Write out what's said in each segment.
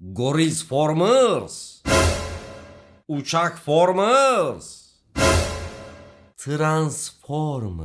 Goriz Formers. Uçak Formers. Transformers.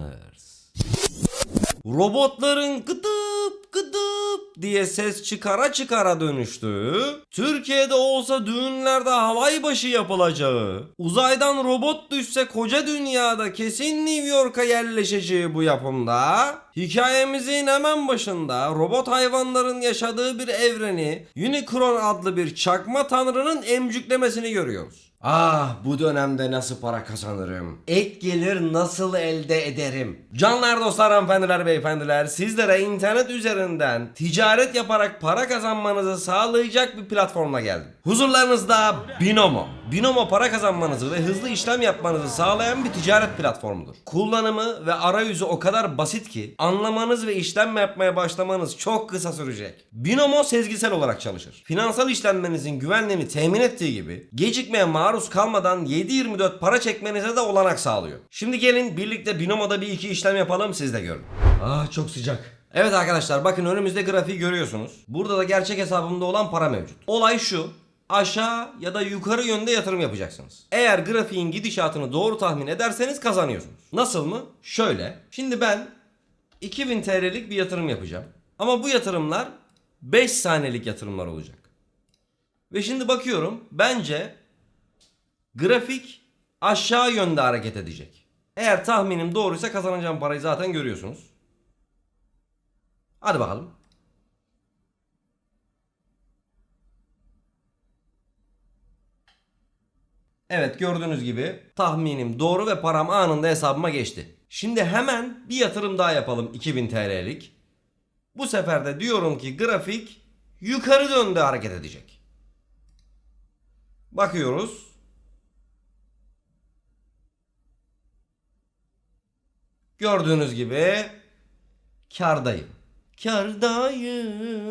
Robotların gıdıp gıdıp diye ses çıkara çıkara dönüştüğü, Türkiye'de olsa düğünlerde halay başı yapılacağı, uzaydan robot düşse koca dünyada kesin New York'a yerleşeceği bu yapımda, hikayemizin hemen başında robot hayvanların yaşadığı bir evreni Unicron adlı bir çakma tanrının emcüklemesini görüyoruz. Ah bu dönemde nasıl para kazanırım? Ek gelir nasıl elde ederim? Canlar dostlar hanımefendiler beyefendiler sizlere internet üzerinden ticaret yaparak para kazanmanızı sağlayacak bir platformla geldim. Huzurlarınızda Binomo. Binomo para kazanmanızı ve hızlı işlem yapmanızı sağlayan bir ticaret platformudur. Kullanımı ve arayüzü o kadar basit ki anlamanız ve işlem yapmaya başlamanız çok kısa sürecek. Binomo sezgisel olarak çalışır. Finansal işlemlerinizin güvenliğini temin ettiği gibi gecikmeye maruz kalmadan 7-24 para çekmenize de olanak sağlıyor. Şimdi gelin birlikte Binomo'da bir iki işlem yapalım siz de görün. Ah çok sıcak. Evet arkadaşlar bakın önümüzde grafiği görüyorsunuz. Burada da gerçek hesabımda olan para mevcut. Olay şu aşağı ya da yukarı yönde yatırım yapacaksınız. Eğer grafiğin gidişatını doğru tahmin ederseniz kazanıyorsunuz. Nasıl mı? Şöyle. Şimdi ben 2000 TL'lik bir yatırım yapacağım. Ama bu yatırımlar 5 saniyelik yatırımlar olacak. Ve şimdi bakıyorum bence grafik aşağı yönde hareket edecek. Eğer tahminim doğruysa kazanacağım parayı zaten görüyorsunuz. Hadi bakalım. Evet gördüğünüz gibi tahminim doğru ve param anında hesabıma geçti. Şimdi hemen bir yatırım daha yapalım 2000 TL'lik. Bu sefer de diyorum ki grafik yukarı döndü hareket edecek. Bakıyoruz. Gördüğünüz gibi kardayım. Kardayım.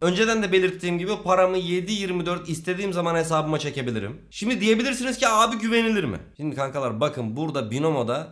Önceden de belirttiğim gibi paramı 7-24 istediğim zaman hesabıma çekebilirim. Şimdi diyebilirsiniz ki abi güvenilir mi? Şimdi kankalar bakın burada Binomo'da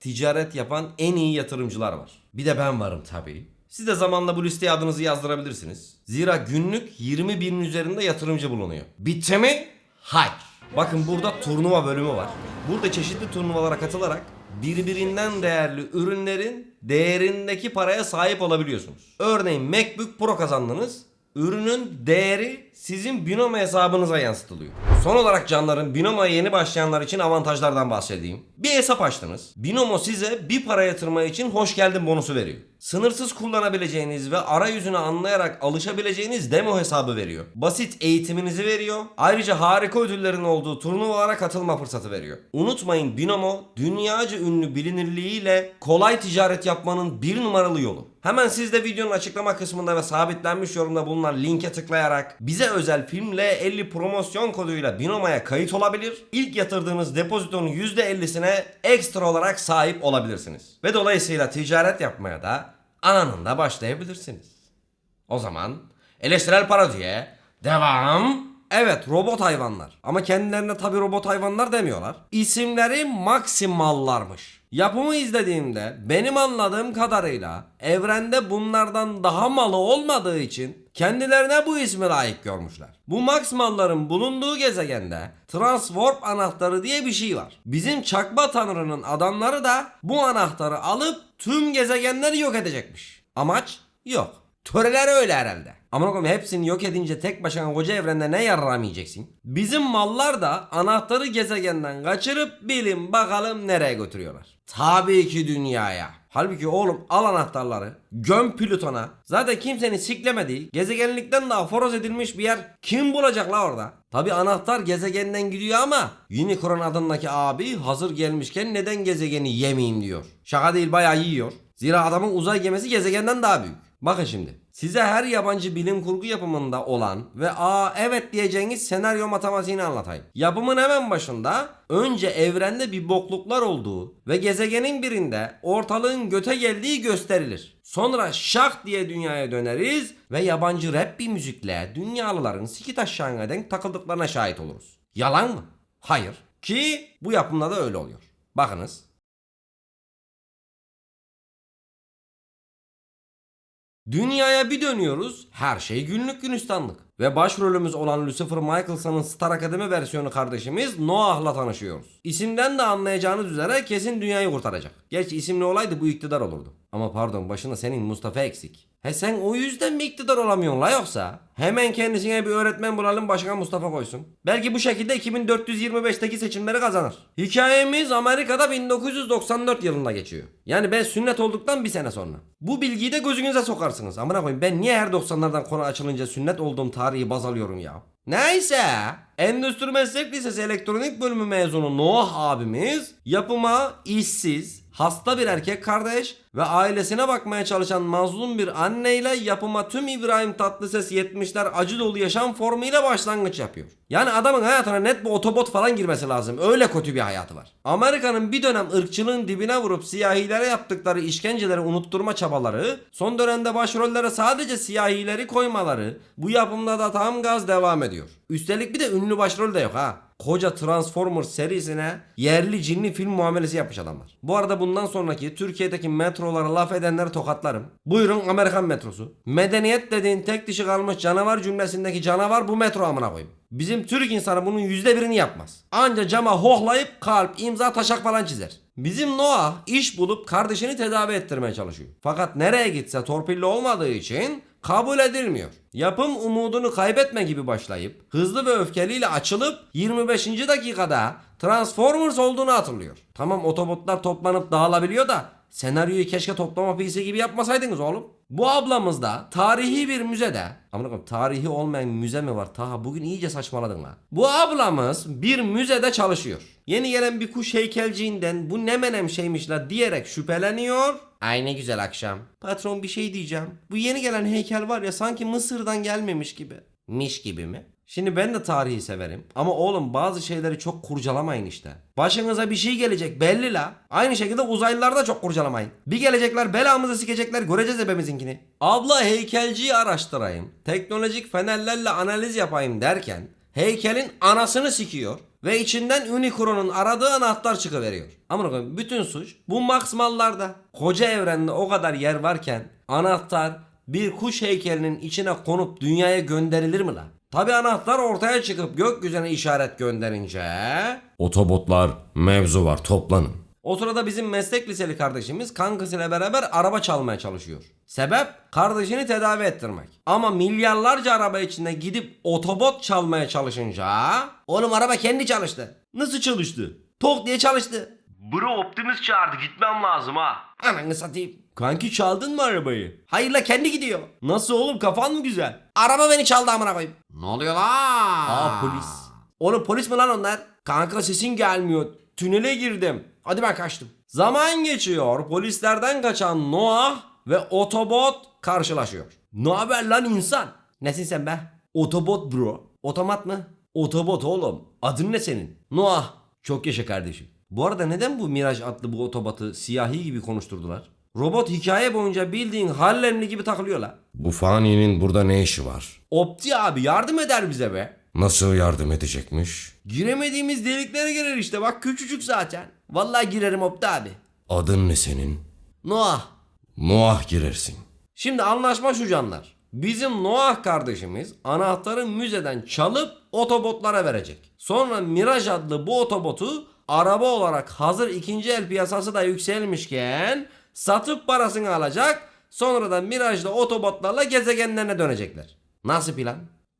ticaret yapan en iyi yatırımcılar var. Bir de ben varım tabii. Siz de zamanla bu listeye adınızı yazdırabilirsiniz. Zira günlük 20 binin üzerinde yatırımcı bulunuyor. Bitti mi? Hayır. Bakın burada turnuva bölümü var. Burada çeşitli turnuvalara katılarak birbirinden değerli ürünlerin değerindeki paraya sahip olabiliyorsunuz. Örneğin MacBook Pro kazandınız. Ürünün değeri sizin Binomo hesabınıza yansıtılıyor. Son olarak canlarım Binomo'ya yeni başlayanlar için avantajlardan bahsedeyim. Bir hesap açtınız. Binomo size bir para yatırma için hoş geldin bonusu veriyor. Sınırsız kullanabileceğiniz ve arayüzünü anlayarak alışabileceğiniz demo hesabı veriyor. Basit eğitiminizi veriyor. Ayrıca harika ödüllerin olduğu turnuvalara katılma fırsatı veriyor. Unutmayın Binomo dünyaca ünlü bilinirliğiyle kolay ticaret yapmanın bir numaralı yolu. Hemen siz de videonun açıklama kısmında ve sabitlenmiş yorumda bulunan linke tıklayarak bize özel filmle 50 promosyon koduyla Binomo'ya kayıt olabilir. İlk yatırdığınız depozitonun %50'sine ekstra olarak sahip olabilirsiniz. Ve dolayısıyla ticaret yapmaya da anında başlayabilirsiniz. O zaman eleştirel para diye devam. Evet robot hayvanlar. Ama kendilerine tabi robot hayvanlar demiyorlar. İsimleri Maximallarmış. Yapımı izlediğimde benim anladığım kadarıyla evrende bunlardan daha malı olmadığı için kendilerine bu ismi layık görmüşler. Bu Maximalların bulunduğu gezegende Transwarp anahtarı diye bir şey var. Bizim çakma tanrının adamları da bu anahtarı alıp tüm gezegenleri yok edecekmiş. Amaç yok. Töreler öyle herhalde. Aman koyayım hepsini yok edince tek başına koca evrende ne yararamayacaksın? Bizim mallar da anahtarı gezegenden kaçırıp bilin bakalım nereye götürüyorlar. Tabii ki dünyaya. Halbuki oğlum al anahtarları göm Plüton'a. Zaten kimsenin siklemediği gezegenlikten daha foroz edilmiş bir yer kim bulacak la orada? Tabi anahtar gezegenden gidiyor ama Unicron adındaki abi hazır gelmişken neden gezegeni yemeyeyim diyor. Şaka değil bayağı yiyor. Zira adamın uzay gemisi gezegenden daha büyük. Bakın şimdi. Size her yabancı bilim kurgu yapımında olan ve aa evet diyeceğiniz senaryo matematiğini anlatayım. Yapımın hemen başında önce evrende bir bokluklar olduğu ve gezegenin birinde ortalığın göte geldiği gösterilir. Sonra şak diye dünyaya döneriz ve yabancı rap bir müzikle dünyalıların sikit aşağına denk takıldıklarına şahit oluruz. Yalan mı? Hayır. Ki bu yapımda da öyle oluyor. Bakınız Dünyaya bir dönüyoruz. Her şey günlük günistanlık. Ve başrolümüz olan Lucifer Michaelson'ın Star Akademi versiyonu kardeşimiz Noah'la tanışıyoruz. İsimden de anlayacağınız üzere kesin dünyayı kurtaracak. Gerçi isimli olaydı bu iktidar olurdu. Ama pardon başında senin Mustafa eksik. He sen o yüzden mi iktidar olamıyorsun la yoksa? Hemen kendisine bir öğretmen bulalım başkan Mustafa koysun. Belki bu şekilde 2425'teki seçimleri kazanır. Hikayemiz Amerika'da 1994 yılında geçiyor. Yani ben sünnet olduktan bir sene sonra. Bu bilgiyi de gözünüze sokarsınız. Amına koyayım ben niye her 90'lardan konu açılınca sünnet olduğum tarihi baz alıyorum ya? Neyse. Endüstri Meslek Lisesi elektronik bölümü mezunu Noah abimiz yapıma işsiz, hasta bir erkek kardeş ve ailesine bakmaya çalışan mazlum bir anneyle yapıma tüm İbrahim Tatlıses 70'ler acı dolu yaşam formuyla başlangıç yapıyor. Yani adamın hayatına net bir otobot falan girmesi lazım. Öyle kötü bir hayatı var. Amerika'nın bir dönem ırkçılığın dibine vurup siyahilere yaptıkları işkenceleri unutturma çabaları, son dönemde başrollere sadece siyahileri koymaları bu yapımda da tam gaz devam ediyor. Üstelik bir de ünlü başrol de yok ha. Koca Transformers serisine yerli cinli film muamelesi yapmış adamlar. Bu arada bundan sonraki Türkiye'deki metrolara laf edenleri tokatlarım. Buyurun Amerikan metrosu. Medeniyet dediğin tek dişi kalmış canavar cümlesindeki canavar bu metro amına koyayım. Bizim Türk insanı bunun yüzde birini yapmaz. Anca cama hohlayıp kalp, imza, taşak falan çizer. Bizim Noah iş bulup kardeşini tedavi ettirmeye çalışıyor. Fakat nereye gitse torpilli olmadığı için kabul edilmiyor. Yapım umudunu kaybetme gibi başlayıp hızlı ve öfkeliyle açılıp 25. dakikada Transformers olduğunu hatırlıyor. Tamam otobotlar toplanıp dağılabiliyor da senaryoyu keşke toplama PC gibi yapmasaydınız oğlum. Bu ablamız da tarihi bir müzede Amına tarihi olmayan müze mi var? Taha bugün iyice saçmaladın la. Bu ablamız bir müzede çalışıyor. Yeni gelen bir kuş heykelciğinden bu ne menem şeymiş la diyerek şüpheleniyor. Ay ne güzel akşam. Patron bir şey diyeceğim. Bu yeni gelen heykel var ya sanki Mısır'dan gelmemiş gibi. Miş gibi mi? Şimdi ben de tarihi severim. Ama oğlum bazı şeyleri çok kurcalamayın işte. Başınıza bir şey gelecek belli la. Aynı şekilde uzaylıları da çok kurcalamayın. Bir gelecekler belamızı sikecekler göreceğiz ebemizinkini. Abla heykelciyi araştırayım. Teknolojik fenerlerle analiz yapayım derken heykelin anasını sikiyor ve içinden Unicron'un aradığı anahtar çıkıveriyor. Amına koyayım bütün suç bu Max mallarda. Koca evrende o kadar yer varken anahtar bir kuş heykelinin içine konup dünyaya gönderilir mi lan? Tabi anahtar ortaya çıkıp gökyüzüne işaret gönderince... Otobotlar mevzu var toplanın. O sırada bizim meslek liseli kardeşimiz kankasıyla beraber araba çalmaya çalışıyor. Sebep kardeşini tedavi ettirmek. Ama milyarlarca araba içinde gidip otobot çalmaya çalışınca... Oğlum araba kendi çalıştı. Nasıl çalıştı? Tok diye çalıştı. Bro Optimus çağırdı gitmem lazım ha. Ananı satayım. Kanki çaldın mı arabayı? Hayır la kendi gidiyor. Nasıl oğlum kafan mı güzel? Araba beni çaldı amına koyayım. Ne oluyor la? Aa polis. Oğlum polis mi lan onlar? Kanka sesin gelmiyor. Tünele girdim. Hadi ben kaçtım. Zaman geçiyor. Polislerden kaçan Noah ve Otobot karşılaşıyor. Ne haber lan insan? Nesin sen be? Otobot bro. Otomat mı? Otobot oğlum. Adın ne senin? Noah. Çok yaşa kardeşim. Bu arada neden bu Miraj adlı bu otobatı siyahi gibi konuşturdular? Robot hikaye boyunca bildiğin hallerini gibi takılıyor la. Bu faninin burada ne işi var? Opti abi yardım eder bize be. Nasıl yardım edecekmiş? Giremediğimiz deliklere girer işte bak küçücük zaten. Vallahi girerim Opti abi. Adın ne senin? Noah. Noah girersin. Şimdi anlaşma şu canlar. Bizim Noah kardeşimiz anahtarı müzeden çalıp otobotlara verecek. Sonra Miraj adlı bu otobotu araba olarak hazır ikinci el piyasası da yükselmişken satıp parasını alacak. Sonra da Miraj'la otobotlarla gezegenlerine dönecekler. Nasıl plan?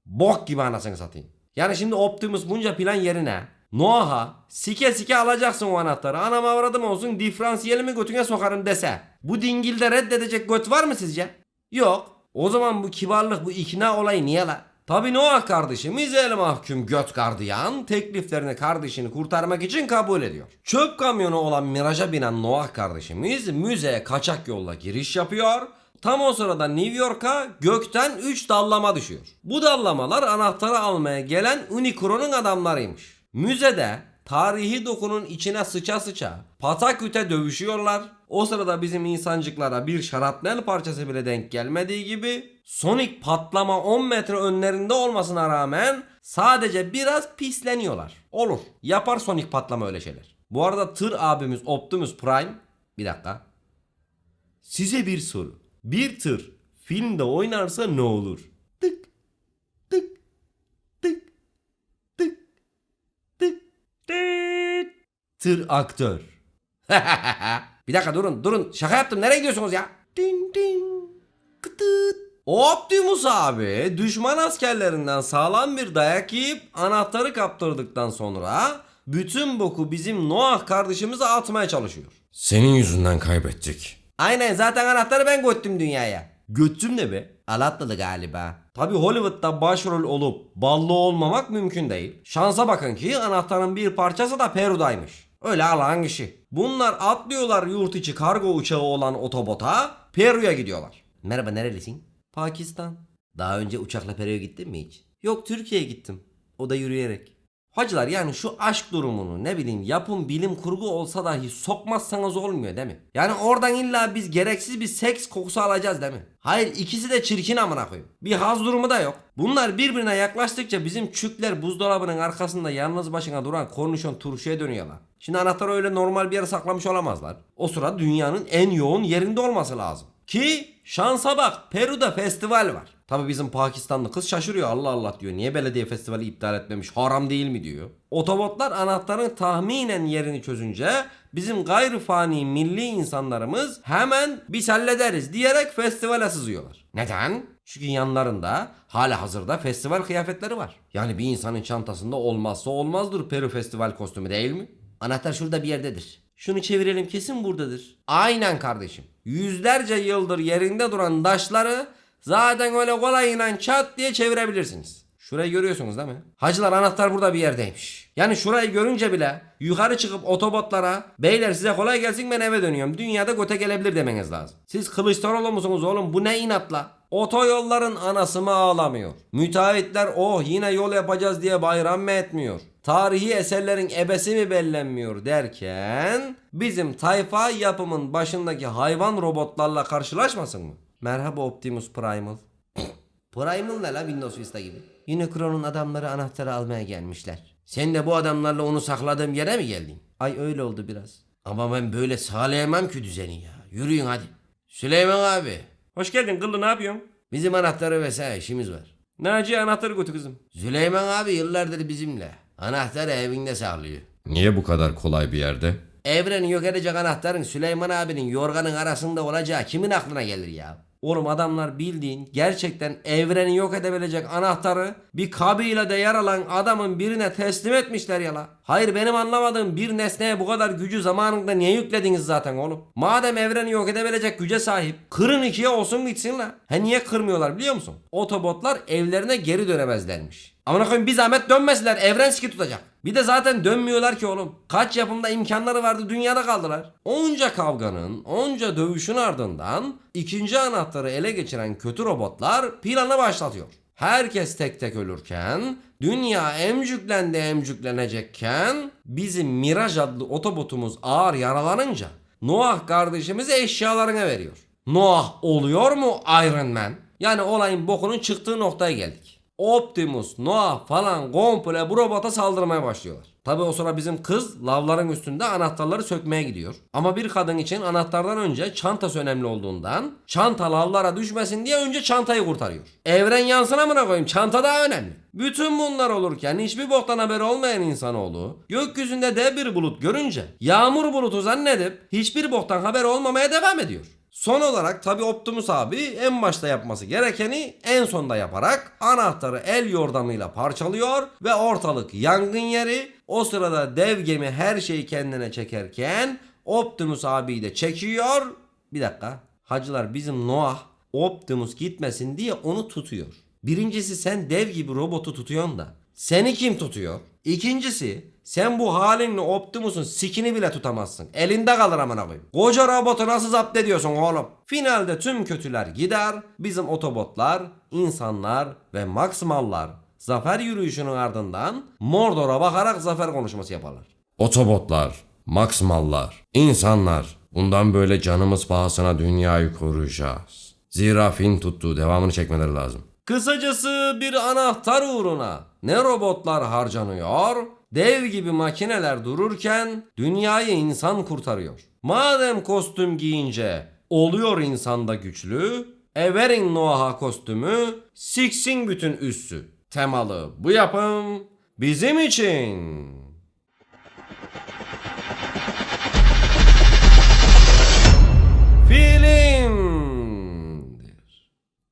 Bok gibi anasını satayım. Yani şimdi Optimus bunca plan yerine Noah'a sike sike alacaksın o anahtarı. Anam avradım olsun diferansiyelimi götüne sokarım dese. Bu dingilde reddedecek göt var mı sizce? Yok. O zaman bu kibarlık bu ikna olayı niye la? Tabi Noah kardeşimiz el mahkum göt gardiyan tekliflerini kardeşini kurtarmak için kabul ediyor. Çöp kamyonu olan Mirage'a binen Noah kardeşimiz müzeye kaçak yolla giriş yapıyor. Tam o sırada New York'a gökten 3 dallama düşüyor. Bu dallamalar anahtarı almaya gelen Unicron'un adamlarıymış. Müzede tarihi dokunun içine sıça sıça pataküte dövüşüyorlar. O sırada bizim insancıklara bir şarapnel parçası bile denk gelmediği gibi Sonic patlama 10 metre önlerinde olmasına rağmen sadece biraz pisleniyorlar. Olur. Yapar Sonic patlama öyle şeyler. Bu arada tır abimiz Optimus Prime bir dakika. Size bir soru. Bir tır filmde oynarsa ne olur? Tık Tır aktör. bir dakika durun durun şaka yaptım nereye gidiyorsunuz ya? Din din kıtıt. Optimus abi düşman askerlerinden sağlam bir dayak yiyip anahtarı kaptırdıktan sonra bütün boku bizim Noah kardeşimize atmaya çalışıyor. Senin yüzünden kaybettik. Aynen zaten anahtarı ben göttüm dünyaya. Göttüm ne be? Alatladı galiba. Tabi Hollywood'da başrol olup ballı olmamak mümkün değil. Şansa bakın ki anahtarın bir parçası da Peru'daymış. Öyle alan kişi. Bunlar atlıyorlar yurt içi kargo uçağı olan otobota Peru'ya gidiyorlar. Merhaba nerelisin? Pakistan. Daha önce uçakla Peru'ya gittin mi hiç? Yok Türkiye'ye gittim. O da yürüyerek. Hacılar yani şu aşk durumunu ne bileyim yapım bilim kurgu olsa dahi sokmazsanız olmuyor değil mi? Yani oradan illa biz gereksiz bir seks kokusu alacağız değil mi? Hayır ikisi de çirkin amına koyayım. Bir haz durumu da yok. Bunlar birbirine yaklaştıkça bizim çükler buzdolabının arkasında yalnız başına duran kornişon turşuya dönüyorlar. Şimdi anahtarı öyle normal bir yere saklamış olamazlar. O sıra dünyanın en yoğun yerinde olması lazım. Ki şansa bak Peru'da festival var. Tabi bizim Pakistanlı kız şaşırıyor Allah Allah diyor. Niye belediye festivali iptal etmemiş haram değil mi diyor. Otobotlar anahtarın tahminen yerini çözünce bizim gayri fani milli insanlarımız hemen biz hallederiz diyerek festivale sızıyorlar. Neden? Çünkü yanlarında hala hazırda festival kıyafetleri var. Yani bir insanın çantasında olmazsa olmazdır Peru festival kostümü değil mi? Anahtar şurada bir yerdedir. Şunu çevirelim kesin buradadır. Aynen kardeşim. Yüzlerce yıldır yerinde duran taşları zaten öyle kolayıyla çat diye çevirebilirsiniz. Şurayı görüyorsunuz değil mi? Hacılar anahtar burada bir yerdeymiş. Yani şurayı görünce bile yukarı çıkıp otobotlara beyler size kolay gelsin ben eve dönüyorum. Dünyada göte gelebilir demeniz lazım. Siz Kılıçdaroğlu musunuz oğlum bu ne inatla? Otoyolların anası mı ağlamıyor? Müteahhitler oh yine yol yapacağız diye bayram mı etmiyor? Tarihi eserlerin ebesi mi bellenmiyor derken bizim tayfa yapımın başındaki hayvan robotlarla karşılaşmasın mı? Merhaba Optimus Primal. Primal ne la Windows Vista gibi? Unicron'un adamları anahtarı almaya gelmişler. Sen de bu adamlarla onu sakladığım yere mi geldin? Ay öyle oldu biraz. Ama ben böyle sağlayamam ki düzeni ya. Yürüyün hadi. Süleyman abi. Hoş geldin Kıllı ne yapıyorsun? Bizim anahtarı vesaire işimiz var. Naciye anahtarı götür kızım. Süleyman abi yıllardır bizimle. Anahtarı evinde saklıyor. Niye bu kadar kolay bir yerde? Evreni yok edecek anahtarın Süleyman abinin yorganın arasında olacağı kimin aklına gelir ya? Oğlum adamlar bildiğin gerçekten evreni yok edebilecek anahtarı bir kabilede yer alan adamın birine teslim etmişler ya la. Hayır benim anlamadığım bir nesneye bu kadar gücü zamanında niye yüklediniz zaten oğlum? Madem evreni yok edebilecek güce sahip kırın ikiye olsun gitsin la. He niye kırmıyorlar biliyor musun? Otobotlar evlerine geri dönemezlermiş. Amına koyayım bir zahmet dönmesinler evren siki tutacak. Bir de zaten dönmüyorlar ki oğlum. Kaç yapımda imkanları vardı dünyada kaldılar. Onca kavganın, onca dövüşün ardından ikinci anahtarı ele geçiren kötü robotlar planı başlatıyor. Herkes tek tek ölürken, dünya emcüklendi emcüklenecekken bizim Miraj adlı otobotumuz ağır yaralanınca Noah kardeşimize eşyalarını veriyor. Noah oluyor mu Iron Man? Yani olayın bokunun çıktığı noktaya geldik. Optimus, Noah falan komple bu robota saldırmaya başlıyorlar. Tabi o sıra bizim kız lavların üstünde anahtarları sökmeye gidiyor. Ama bir kadın için anahtardan önce çantası önemli olduğundan çanta lavlara düşmesin diye önce çantayı kurtarıyor. Evren yansın amına koyayım çanta daha önemli. Bütün bunlar olurken hiçbir boktan haberi olmayan insanoğlu gökyüzünde dev bir bulut görünce yağmur bulutu zannedip hiçbir boktan haber olmamaya devam ediyor. Son olarak tabi Optimus abi en başta yapması gerekeni en sonda yaparak anahtarı el yordamıyla parçalıyor ve ortalık yangın yeri. O sırada dev gemi her şeyi kendine çekerken Optimus abi de çekiyor. Bir dakika hacılar bizim Noah Optimus gitmesin diye onu tutuyor. Birincisi sen dev gibi robotu tutuyorsun da seni kim tutuyor? İkincisi sen bu halinle Optimus'un sikini bile tutamazsın. Elinde kalır amına koyayım. Koca robotu nasıl zapt ediyorsun oğlum? Finalde tüm kötüler gider. Bizim otobotlar, insanlar ve Maximallar zafer yürüyüşünün ardından Mordor'a bakarak zafer konuşması yaparlar. Otobotlar, Maximallar, insanlar. Bundan böyle canımız pahasına dünyayı koruyacağız. Zira fin tuttu. Devamını çekmeleri lazım. Kısacası bir anahtar uğruna ne robotlar harcanıyor, dev gibi makineler dururken dünyayı insan kurtarıyor. Madem kostüm giyince oluyor insanda güçlü, E verin Noah'a kostümü, siksin bütün üssü. Temalı bu yapım bizim için. Filmdir.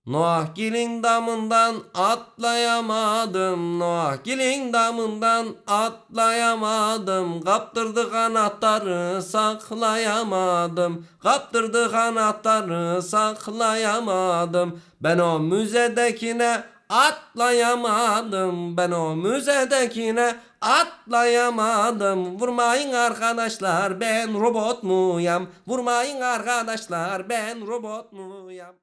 Noah Gil'in damından atlayamadım. Noah Gil'in damından atlayamadım. Kaptırdı kanatları saklayamadım. Kaptırdı kanatları saklayamadım. Ben o müzedekine atlayamadım. Ben o müzedekine atlayamadım. Vurmayın arkadaşlar ben robot muyum? Vurmayın arkadaşlar ben robot muyum?